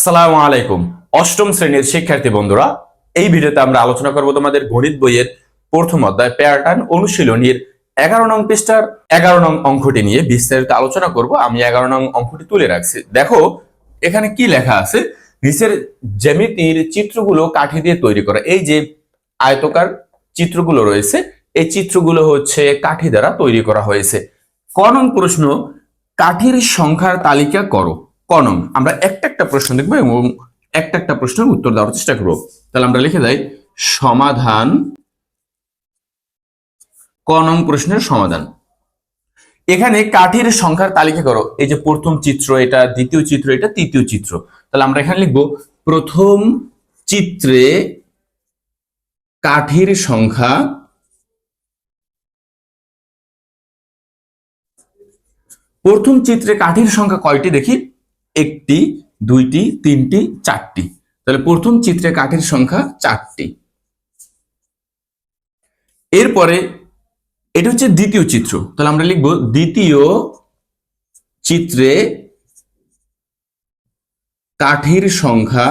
আসসালামু আলাইকুম। অষ্টম শ্রেণির শিক্ষার্থী বন্ধুরা, এই ভিডিওতে আমরা আলোচনা করব তোমাদের গণিত বইয়ের প্রথম অধ্যায় প্যাটার্ন অনুশীলনীর এগারো নং পৃষ্ঠার এগারো নং অঙ্কটি নিয়ে বিস্তারিত আলোচনা করব। আমি এগারো নং অঙ্কটি তুলে রাখছি। দেখো, এখানে কি লেখা আছে? নিচের জ্যামিতির চিত্রগুলো কাঠি দিয়ে তৈরি করা। এই যে আয়তকার চিত্রগুলো রয়েছে, এই চিত্রগুলো হচ্ছে কাঠি দ্বারা তৈরি করা হয়েছে। ক নং প্রশ্ন, কাঠির সংখ্যার তালিকা করো। কনং আমরা একটা একটা প্রশ্ন দেখব এবং একটা একটা প্রশ্নের উত্তর দেওয়ার চেষ্টা করব। তাহলে আমরা লিখে দেই, সমাধান, ক নং প্রশ্নের সমাধান। এখানে কাঠের সংখ্যার তালিকা করো, এই যে প্রথম চিত্র এটা, দ্বিতীয় চিত্র এটা, তৃতীয় চিত্র। তাহলে আমরা এখানে লিখব, প্রথম চিত্রে কাঠের সংখ্যা প্রথম চিত্রে কাঠির সংখ্যা কয়টি দেখি? একটি, দুইটি, তিনটি, চারটি। তাহলে প্রথম চিত্রে কাঠের সংখ্যা চারটি। এরপরে এটা হচ্ছে দ্বিতীয় চিত্র। তাহলে আমরা লিখব দ্বিতীয় চিত্রে কাঠির সংখ্যা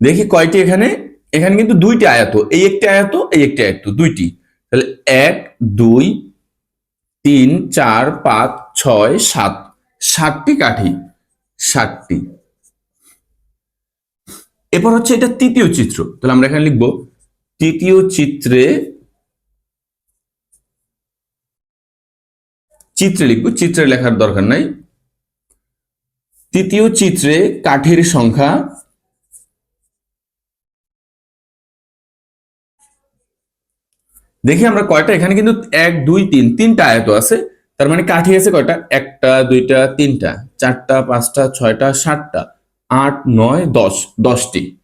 দেখি কয়টি এখানে? এখানে কিন্তু দুইটি আয়াত। এই একটি আয়াত, এই একটি আয়াত, দুইটি। তাহলে এক, দুই তিন, চার, পাঁচ, ছয়, সাত। ষাটটি কাঠি। ষাটটি। এরপর হচ্ছে এটা তৃতীয় চিত্র। তাহলে আমরা এখানে লিখব, তৃতীয় চিত্রে চিত্রে লিখব, চিত্রে লেখার দরকার নাই। তৃতীয় চিত্রে কাঠির সংখ্যা দেখি আমরা কয়টা? এখানে কিন্তু এক, দুই, তিন, তিনটা আয়ত আছে। তার মানে কাঠি আছে কয়টা? একটা, দুইটা, তিনটা। চারটা, পাঁচটা, ছয়টা, সাতটা, আট, নয়, দশ, দশটি।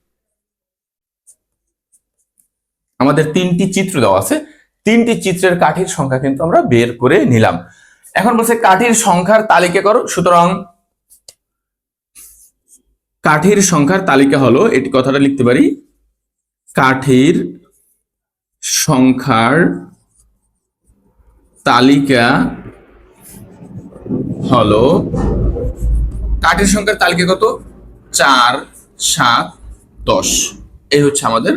আমাদের তিনটি চিত্র দেওয়া আছে। তিনটি চিত্রের কাঠির সংখ্যা কিন্তু আমরা বের করে নিলাম। এখন বলছে কাঠির সংখ্যার তালিকা করো। সুতরাং কাঠির সংখ্যার তালিকা হলো, এটি কথাটা লিখতে পারি, কাঠির সংখ্যার তালিকা হলো কাঠের সংখ্যার তালিকা কত? চার, সাত, দশ। এই হচ্ছে আমাদের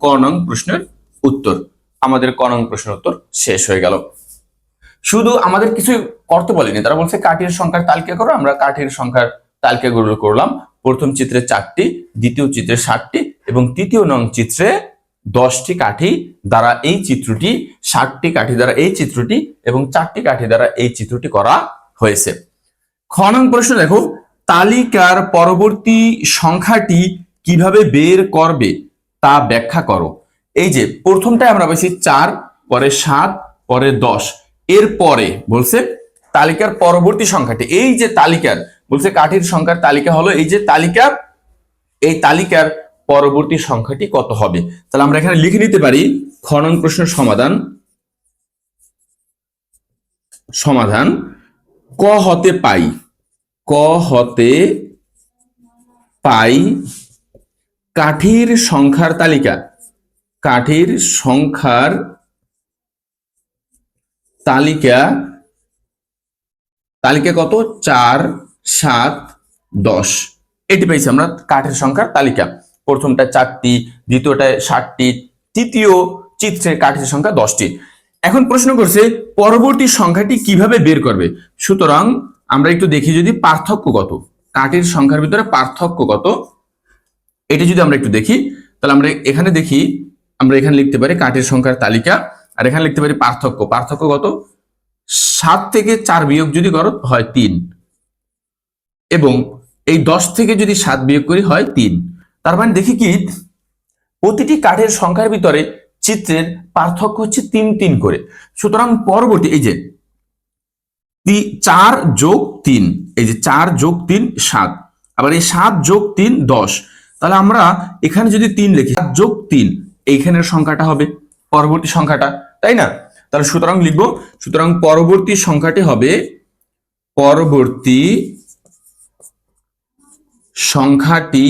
ক নং প্রশ্নের উত্তর। আমাদের ক নং প্রশ্নের উত্তর শেষ হয়ে গেল। শুধু আমাদের কিছু করতে বলেনি, তারা বলছে কাঠের সংখ্যার তালিকা করো, আমরা কাঠের সংখ্যার তালিকাগুলো করলাম। প্রথম চিত্রে চারটি, দ্বিতীয় চিত্রে ষাটটি এবং তৃতীয় নং চিত্রে দশটি কাঠি দ্বারা এই চিত্রটি, ষাটটি কাঠি দ্বারা এই চিত্রটি এবং চারটি কাঠি দ্বারা এই চিত্রটি করা হয়েছে। খ প্রশ্ন দেখো, তালিকার পরবর্তী সংখ্যাটি কীভাবে বের করবে তা ব্যাখ্যা করো। এই যে, প্রথমটায় আমরা বলছি চার, পরে সাত, পরে দশ। এর পরে বলছে তালিকার পরবর্তী সংখ্যাটি। এই যে তালিকার, বলছে কাঠির সংখ্যার তালিকা হলো এই যে তালিকা, এই তালিকার পরবর্তী সংখ্যাটি কত হবে? তাহলে আমরা এখানে লিখে নিতে পারি খনন প্রশ্নের সমাধান সমাধান, ক হতে পাই, ক হতে পাই কাঠির সংখ্যার তালিকা, কাঠির সংখ্যার তালিকা তালিকা কত? চার, সাত, দশ। এটি পেয়েছি আমরা কাঠের সংখ্যার তালিকা। প্রথমটা চারটি, দ্বিতীয়টায় ষাটটি, তৃতীয় চিত্রে কাঠের সংখ্যা দশটি। এখন প্রশ্ন করছে, পরবর্তী সংখ্যাটি কীভাবে বের করবে? সুতরাং আমরা একটু দেখি যদি পার্থক্য কত। কাঠের সংখ্যার ভিতরে পার্থক্য কত? এটা যদি আমরা একটু দেখি, তাহলে আমরা এখানে দেখি, আমরা এখানে লিখতে পারি কাঠের সংখ্যার তালিকা, আর এখানে লিখতে পারি পার্থক্য। পার্থক্য কত? সাত থেকে চার বিয়োগ যদি করো, হয় তিন। এবং এই দশ থেকে যদি সাত বিয়োগ করি, হয় তিন। তার মানে দেখি কি, প্রতিটি কাঠের সংখ্যার ভিতরে চিত্রের পার্থক্য হচ্ছে তিন তিন করে। সুতরাং পরবর্তী এই যে চার যোগ তিন, এই যে চার যোগ তিন, সাত। আবার এই সাত যোগ তিন, দশ। তাহলে আমরা এখানে যদি তিন লিখি, সাত যোগ তিন, এইখানের সংখ্যাটা হবে পরবর্তী সংখ্যাটা, তাই না? তাহলে সুতরাং লিখব, সুতরাং পরবর্তী সংখ্যাটি হবে পরবর্তী সংখ্যাটি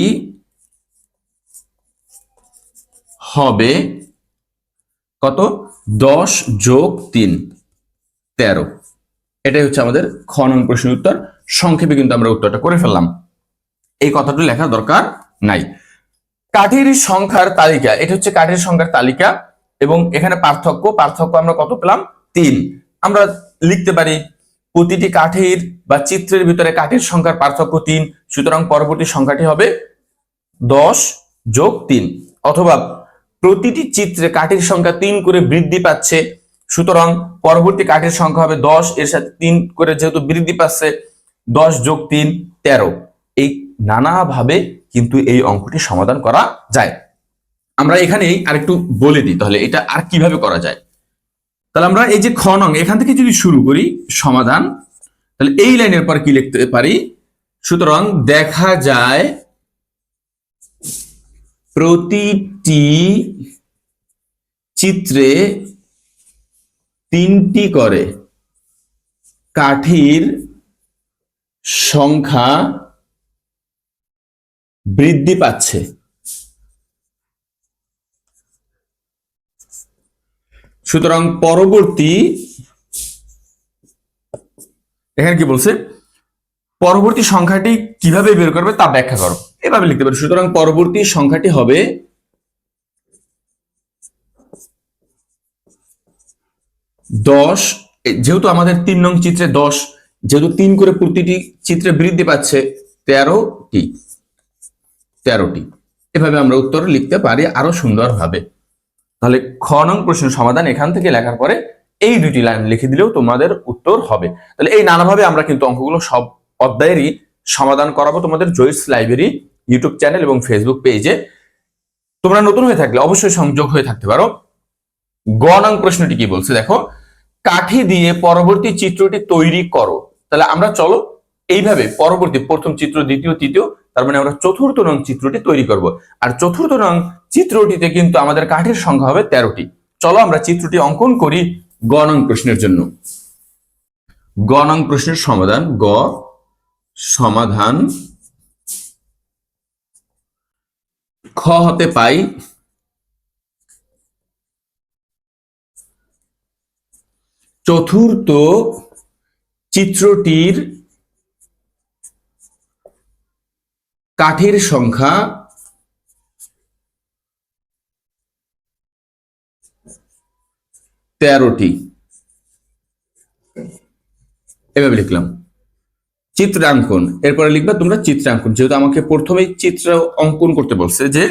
হবে কত? দশ যোগ তিন, তেরো। এটাই হচ্ছে আমাদের খনন প্রশ্নের উত্তর। সংক্ষেপে কিন্তু আমরা উত্তরটা করে ফেললাম। এই কথাটা লেখার দরকার নাই। কাঠির সংখ্যার তালিকা, এটা হচ্ছে কাঠের সংখ্যার তালিকা এবং এখানে পার্থক্য পার্থক্য আমরা কত পেলাম? তিন। আমরা লিখতে পারি প্রতিটি কাঠের বা চিত্রের ভিতরে কাঠের সংখ্যার পার্থক্য তিন, সুতরাং পরবর্তী সংখ্যাটি হবে দশ যোগ তিন। অথবা প্রতিটি চিত্রে কাঠির সংখ্যা তিন করে বৃদ্ধি পাচ্ছে। সুতরাং পরবর্তী কাঠের সংখ্যা হবে দশ, এর সাথে তিন করে যেহেতু বৃদ্ধি পাচ্ছে, দশ যোগ তিন, তেরো। এই নানাভাবে কিন্তু এই অঙ্কটি সমাধান করা যায়। আমরা এখানেই আরেকটু বলে দিই, তাহলে এটা আর কীভাবে করা যায়? তাহলে আমরা এই যে খ নং, এখান থেকে যদি শুরু করি সমাধান, তাহলে এই লাইনের পর কি লিখতে পারি? সুতরাং দেখা যায় প্রতিটি চিত্রে তিনটি করে কাঠির সংখ্যা বৃদ্ধি পাচ্ছে। সুতরাং পরবর্তী এখানে কি বলছে? পরবর্তী সংখ্যাটি কীভাবে বের করবে তা ব্যাখ্যা করো। এভাবে লিখতে পারি। সুতরাং পরবর্তী সংখ্যাটি হবে দশ। যেহেতু আমাদের তিন নং চিত্রে দশ, যেহেতু তিন করে প্রতিটি চিত্রে বৃদ্ধি পাচ্ছে তেরোটি তেরোটি এভাবে আমরা উত্তর লিখতে পারি আরও সুন্দরভাবে। তাহলে খ নং প্রশ্নের সমাধান এখান থেকে লেখার পরে এই দুটি লাইন লিখে দিলেও তোমাদের উত্তর হবে। তাহলে এই নানাভাবে আমরা কিন্তু অঙ্কগুলো সব অধ্যায়েরই সমাধান করাবো তোমাদের জয়স লাইব্রেরি ইউটিউব চ্যানেল এবং ফেসবুক পেজে তোমরা নতুন হয়ে থাকলে অবশ্যই সংযোগ হয়ে থাকতে পারো। গ নং প্রশ্নটি কি বলছে? দেখো, কাঠি দিয়ে পরবর্তী চিত্রটি তৈরি করো। তাহলে আমরা চলো এইভাবে পরবর্তী প্রথম চিত্র, দ্বিতীয়, তৃতীয়, তার মানে আমরা চতুর্থ নং চিত্রটি তৈরি করব। আর চতুর্থ নং চিত্রটিতে কিন্তু আমাদের কাঠের সংখ্যা হবে তেরোটি। চলো আমরা চিত্রটি অঙ্কন করি গ নং প্রশ্নের জন্য। গ নং প্রশ্নের সমাধান গ সমাধান খ হতে পাই। চতুর্থ চিত্রটির কাঠের সংখ্যা তেরোটি। এভাবে লিখলাম। চিত্রাঙ্কন। এরপরে লিখবে তোমরা চিত্রাঙ্কন। যেহেতু আমাকে প্রথমেই চিত্র অঙ্কন করতে বলছে যে,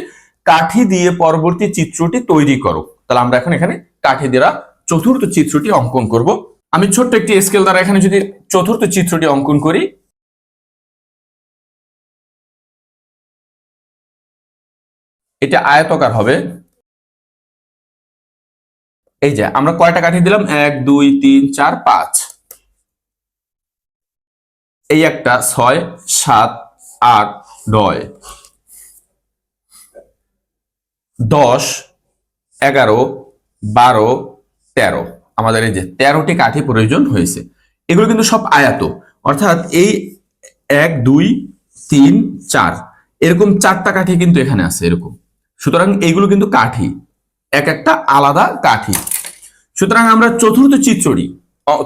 কাঠি দিয়ে পরবর্তী চিত্রটি তৈরি করো। তাহলে আমরা এখন এখানে কাঠি দ্বারা চতুর্থ চিত্রটি অঙ্কন করব। আমি ছোট্ট একটি স্কেল দ্বারা এখানে যদি চতুর্থ চিত্রটি অঙ্কন করি। এটা আয়তকার হবে। এই যে, আমরা কয়টা কাঠি দিলাম? এক, দুই, তিন, চার, পাঁচ। এই একটা ছয়, সাত, আট, নয়। দশ, এগারো, বারো, তেরো। আমাদের এই যে তেরোটি কাঠি প্রয়োজন হয়েছে। এগুলো কিন্তু সব আয়াত। অর্থাৎ এই এক, দুই, তিন, চার। এরকম চারটা কাঠি কিন্তু এখানে আছে এরকম। সুতরাং এইগুলো কিন্তু কাঠি। এক একটা আলাদা কাঠি। সুতরাং আমরা চতুর্থ চিত্রটি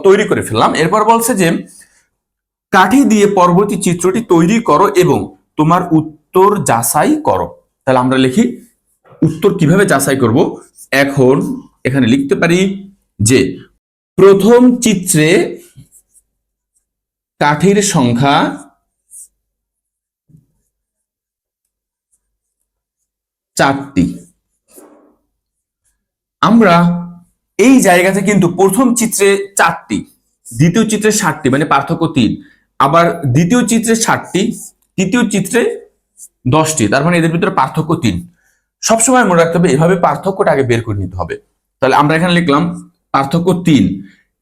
তৈরি করে ফেললাম। এরপর বলছে যে কাঠি দিয়ে পরবর্তী চিত্রটি তৈরি করো এবং তোমার উত্তর যাচাই করো। তাহলে আমরা লিখি, উত্তর কীভাবে যাচাই করব? এখন এখানে লিখতে পারি যে, প্রথম চিত্রে কাঠির সংখ্যা চারটি। আমরা এই জায়গাতে কিন্তু প্রথম চিত্রে চারটি, দ্বিতীয় চিত্রে ষাটটি মানে পার্থক্য তিন। আবার দ্বিতীয় চিত্রে ষাটটি তৃতীয় চিত্রে দশটি, তার মানে এদের ভিতরে পার্থক্য তিন। সবসময় মনে রাখতে হবে, এভাবে পার্থক্যটা আগে বের করে নিতে হবে। তাহলে আমরা এখানে লিখলাম পার্থক্য তিন।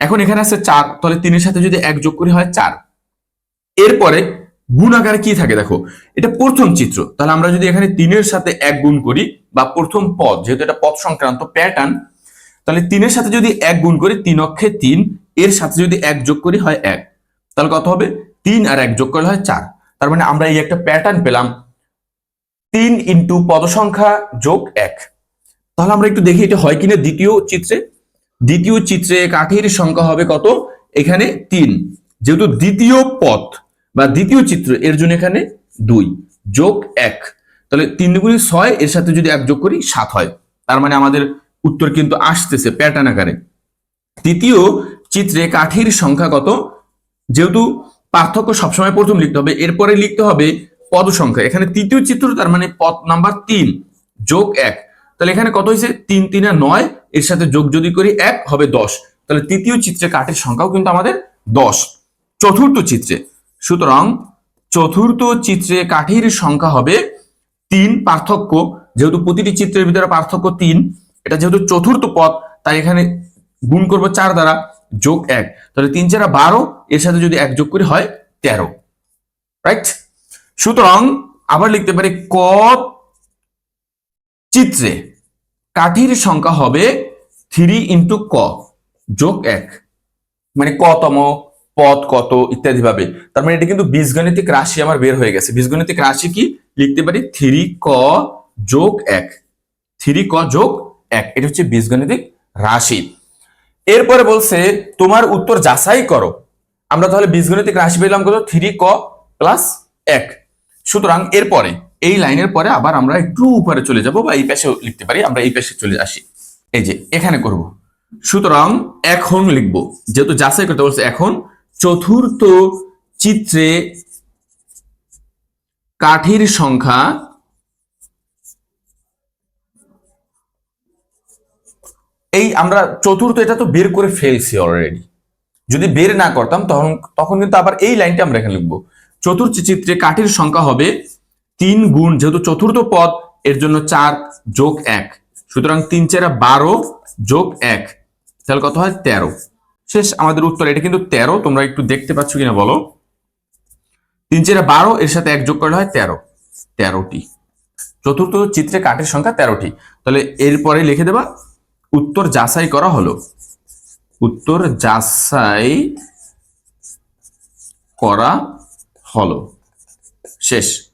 এখন এখানে আছে চার, তাহলে তিনের সাথে যদি এক যোগ করি হয় চার। এরপরে গুণ আকারে কি থাকে দেখো, এটা প্রথম চিত্র। তাহলে আমরা যদি এখানে তিনের সাথে এক গুণ করি, বা প্রথম পদ, যেহেতু এটা পদ সংক্রান্ত প্যাটার্ন তাহলে তিনের সাথে যদি এক গুণ করি, তিন অক্ষে তিন, এর সাথে যদি এক যোগ করি হয় এক। তাহলে কত হবে? তিন আর এক যোগ করলে হয় চার। তার মানে আমরা এই একটা প্যাটার্ন পেলাম তিন ইন্টু পদ সংখ্যা যোগ এক। তাহলে আমরা একটু দেখি এটা হয় কিনা দ্বিতীয় চিত্রে। দ্বিতীয় চিত্রে কাঠির সংখ্যা হবে কত? এখানে তিন। যেহেতু দ্বিতীয় পথ বা দ্বিতীয় চিত্র, এর জন্য এখানে দুই যোগ এক। তাহলে তিন দুগুণি ছয়, এর সাথে যদি এক যোগ করি, সাত হয়। তার মানে আমাদের উত্তর কিন্তু আসতেছে প্যাটার্ন আকারে। তৃতীয় চিত্রে কাঠির সংখ্যা কত? যেহেতু পার্থক্য সবসময় প্রথম লিখতে হবে, এরপরে লিখতে হবে পদ সংখ্যা এখানে তৃতীয় চিত্র, তার মানে পদ নাম্বার তিন, যোগ এক। তাহলে এখানে কত হয়েছে? তিন, তিনে নয়, এর সাথে যোগ যদি করি এক, হবে দশ। তাহলে তৃতীয় চিত্রে কাঠের সংখ্যাও কিন্তু আমাদের দশ। চতুর্থ চিত্রে, সুতরাং চতুর্থ চিত্রে কাঠির সংখ্যা হবে তিন পার্থক্য, যেহেতু প্রতিটি চিত্রের ভিতরে পার্থক্য তিন, এটা যেহেতু চতুর্থ পদ, তাই এখানে গুণ করব চার দ্বারা। যোগ এক, তাহলে তিন চারা বারো, এর সাথে যদি এক যোগ করি হয় তেরো রাইট সুতরাং আবার লিখতে পারি ক চিত্রে কাঠির সংখ্যা হবে থ্রি ইন্টু ক যোগ এক মানে কতম, পদ কত ইত্যাদি ভাবে। তার মানে এটা কিন্তু বীজগণিতিক রাশি আমার বের হয়ে গেছে। বীজগণিতিক রাশি কি? লিখতে পারি থ্রি ক যোগ এক থ্রি ক যোগ এক, এটা হচ্ছে বীজগণিতিক রাশি। এরপরে বলছে, তোমার উত্তর যাচাই করো। আমরা তাহলে বীজগণিতিক রাশি পেলাম কত? থ্রি ক প্লাস এক। সুতরাং এরপরে, এই লাইনের পরে আবার আমরা একটু উপরে চলে যাব বা এই পাশে লিখতে পারি, আমরা এই পাশে চলে আসি। এই যে, এখানে করব। সুতরাং এখন লিখব, যেহেতু যাচাই করতে বলছে এখন, চতুর্থ চিত্রে কাঠির সংখ্যা এই আমরা চতুর্থ এটা তো বের করে ফেলছি অলরেডি যদি বের না করতাম, তখন তখন কিন্তু আবার এই লাইনটা আমরা এখানে লিখব। চতুর্থ চিত্রে কাঠির সংখ্যা হবে তিন গুণ, যেহেতু চতুর্থ পদ, এর জন্য চার যোগ এক। সুতরাং তিন চেরা বারো যোগ এক, তাহলে কত হয়? তেরো। শেষ আমাদের উত্তর, এটা কিন্তু তেরো, তোমরা একটু দেখতে পাচ্ছ কিনা বলো? তিন চেরা বারো, এর সাথে এক যোগ করলে হয় তেরো। তেরোটি। চতুর্থ চিত্রে কাঠের সংখ্যা তেরোটি। তাহলে এরপরে লিখে দেবা উত্তর যাচাই করা হলো। উত্তর যাচাই করা হলো। শেষ।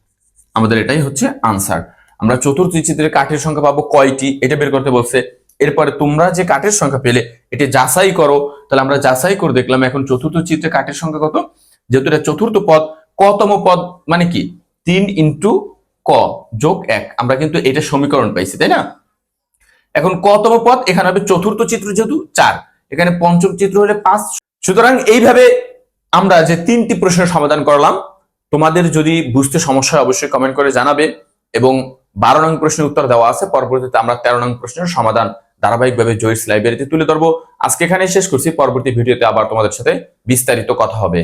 আমাদের এটাই হচ্ছে আনসার আমরা চতুর্থ চিত্রের কাঠের সংখ্যা পাবো কয়টি? এটা বের করতে বলছে, এরপরে তোমরা যে কাঠের সংখ্যা পেলে, এটা যাচাই করো। তাহলে আমরা যাচাই করে দেখলাম এখন চতুর্থ চিত্রে কাঠের সংখ্যা কত? যেহেতু এটা চতুর্থ পদ, কতম পদ মানে কি? তিন ইন্টু ক যোগ এক। আমরা কিন্তু এটা সমীকরণ পাইছি, তাই না? এখন কতম পদ? এখানে হবে চতুর্থ চিত্র যেহেতু, চার। এখানে পঞ্চম চিত্র হলে পাঁচ। সুতরাং এইভাবে আমরা যে তিনটি প্রশ্নের সমাধান করলাম, তোমাদের যদি বুঝতে সমস্যা হয় অবশ্যই কমেন্ট করে জানাবে এবং বারো নং প্রশ্নের উত্তর দেওয়া আছে, পরবর্তীতে আমরা তেরো নং প্রশ্নের সমাধান ধারাবাহিকভাবে জয়স লাইব্রেরিতে তুলে ধরবো। আজকে এখানে শেষ করছি, পরবর্তী ভিডিওতে আবার তোমাদের সাথে বিস্তারিত কথা হবে।